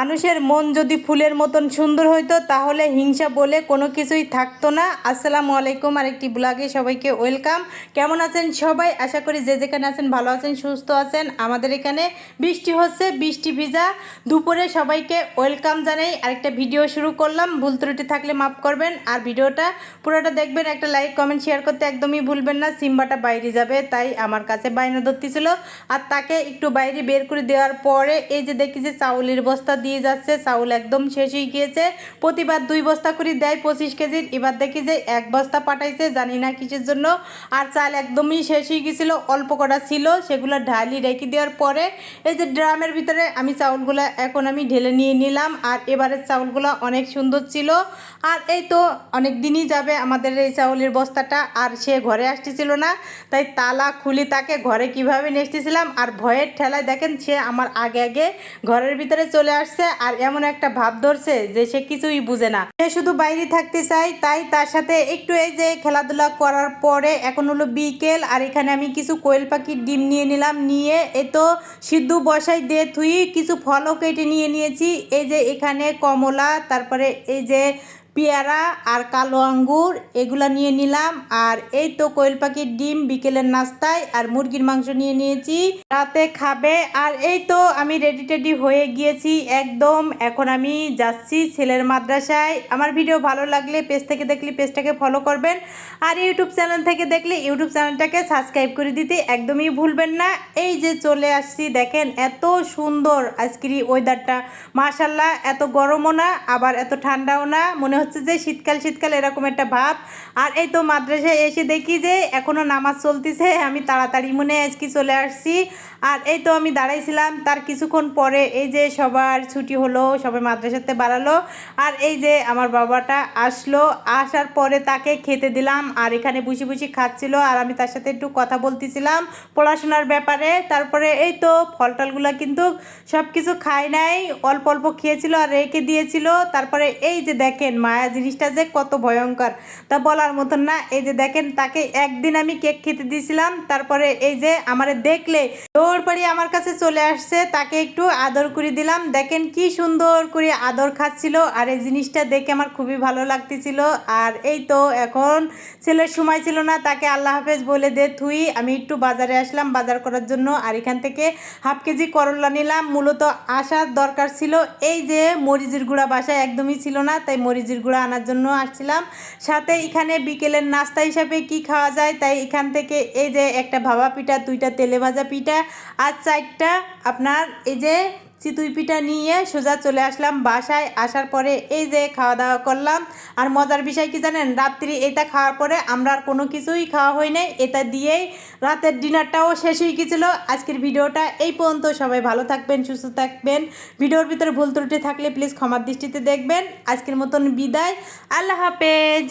মানুষের মন যদি ফুলের মতন সুন্দর হইতো, তাহলে হিংসা বলে কোনো কিছুই থাকতো না। আসসালামু আলাইকুম, আরেকটি ব্লগে সবাইকে ওয়েলকাম। কেমন আছেন সবাই? আশা করি যে যেখানে আছেন ভালো আছেন, সুস্থ আছেন। আমাদের এখানে বৃষ্টি হচ্ছে, বৃষ্টি ভিজা। দুপুরে সবাইকে ওয়েলকাম জানাই। আরেকটা ভিডিও শুরু করলাম। ভুল ত্রুটি থাকলে মাফ করবেন। আর ভিডিওটা পুরোটা দেখবেন, একটা লাইক, কমেন্ট, শেয়ার করতে একদমই ভুলবেন না। সিম্বাটা বাইরে যাবে, তাই আমার কাছে বাইনা ধরতেছিল। আর তাকে একটু বাইরে বের করে দেওয়ার পরে, এই যে দেখি যে চাউলের বস্তা দিয়ে যাচ্ছে, চাউল একদম শেষ হয়ে গিয়েছে। প্রতিবার দুই বস্তা করে দেয় পঁচিশ কেজির এবার দেখি যে এক বস্তা পাঠাইছে, জানি না কিসের জন্য। আর চাল একদমই শেষ হয়ে অল্প কটা ছিল, সেগুলো ঢালি রেখে দেওয়ার পরে এই যে ড্রামের ভিতরে আমি চাউলগুলো এখন আমি ঢেলে নিয়ে নিলাম। আর এবারের চাউলগুলো অনেক সুন্দর ছিল। আর এই তো অনেক দিনই যাবে আমাদের এই চাউলের বস্তাটা। আর সে ঘরে আসতেছিল না, তাই তালা খুলি তাকে ঘরে কীভাবে নিয়ে আর ভয়ের ঠেলায় দেখেন, সে আমার আগে আগে ঘরের ভিতরে চলে আসছে। আর এমন একটা ভাব ধরছে যে সে কিছুই বুঝে না। সে শুধু বাইরে থাকতে চাই তাই তার সাথে একটু এই যে খেলাধুলা করার পরে এখন হলো বিকেল আর এখানে আমি কিছু কোয়েল পাখির ডিম নিয়ে নিলাম, নিয়ে এ তো সিদ্ধ বসাই দিয়ে থুই কিছু ফলও কেটে নিয়ে নিয়েছি। এই যে এখানে কমলা, তারপরে এই যে পেয়ারা আর কালো আঙ্গুর, এগুলা নিয়ে নিলাম। আর এই তো কোয়েল পাখির ডিম, বিকেলের নাস্তায় আর মুরগির মাংস নিয়ে নিয়েছি। রাতে খাবে। আর এই তো আমি রেডি টেডি হয়ে গিয়েছি একদম। এখন আমি যাচ্ছি ছেলের মাদ্রাসায়। আমার ভিডিও ভালো লাগলে পেজ থেকে দেখলে পেজটাকে ফলো করবেন। আর ইউটিউব চ্যানেল থেকে দেখলে ইউটিউব চ্যানেলটাকে সাবস্ক্রাইব করে দিতে একদমই ভুলবেন না। এই যে চলে আসছি, দেখেন এত সুন্দর আজকের ওয়েদারটা মাশাল্লাহ এত গরমও না, আবার এত ঠান্ডাও না। মনে হচ্ছে যে শীতকাল শীতকাল এরকম একটা ভাব। আর এই তো মাদ্রাসায় এসে দেখি যে এখনও নামাজ চলতেছে, আমি তাড়াতাড়ি মনে আজকে চলে আসছি। আর এই তো আমি দাঁড়াইছিলাম, তার কিছুক্ষণ পরে এই যে সবার ছুটি হলো, সবাই মাদ্রাসাতে বাড়ালো। আর এই যে আমার বাবাটা আসলো, আসার পরে তাকে খেতে দিলাম, আর এখানে বুঝি বুঝি খাচ্ছিল, আর আমি তার সাথে একটু কথা বলতেছিলাম পড়াশোনার ব্যাপারে। তারপরে এই তো ফল টলগুলো কিন্তু সব কিছু খায় নাই, অল্প অল্প খেয়েছিল আর রেখে দিয়েছিল। তারপরে এই যে দেখেন মায়া জিনিসটা যে কত ভয়ঙ্কর। তা বলার মতন না, এই যে দেখেন তাকে একদিন আমি কেক খেতে দিয়েছিলাম, তারপরে এই যে আমারে দেখলে দৌড় পাড়ি আমার কাছে চলে আসছে, তাকে একটু আদর করে দিলাম। দেখেন কি সুন্দর করে আদর খাচ্ছিল, আর এই জিনিসটা দেখে আমার খুবই ভালো লাগতেছিল। আর এই তো এখন ছেলের সময় ছিল না, তাকে আল্লাহ হাফেজ বলে দে থুই আমি একটু বাজারে আসলাম, বাজার করার জন্য, আর এখান থেকে হাফ কেজি করলা নিলাম। মূলত আসার দরকার ছিল, এই যে মরিচের গুঁড়া বাসায় একদমই ছিল না, তাই মরিচের গুঁড়া আনার জন্য আসছিলাম। সাথে এখানে বিকেলের নাস্তা হিসাবে কি খাওয়া যায়, তাই এখান থেকে এই যে একটা ভাবা পিঠা, দুইটা তেলে ভাজা পিঠা আর চারটা আপনার এই যে চিতুই পিঠা নিয়ে সোজা চলে আসলাম বাসায়। আসার পরে এই যে খাওয়া দাওয়া করলাম। আর মজার বিষয় কি জানেন? রাত্রি এটা খাওয়ার পরে আমরা আর কোনো কিছুই খাওয়া হয় নাই। এটা দিয়েই রাতের ডিনারটাও শেষ হয়ে গেছিল আজকের ভিডিওটা এই পর্যন্ত। সবাই ভালো থাকবেন, সুস্থ থাকবেন। ভিডিওর ভিতরে ভুল ত্রুটি থাকলে প্লিজ ক্ষমার দৃষ্টিতে দেখবেন। আজকের মতন বিদায়। আল্লাহ হাফেজ।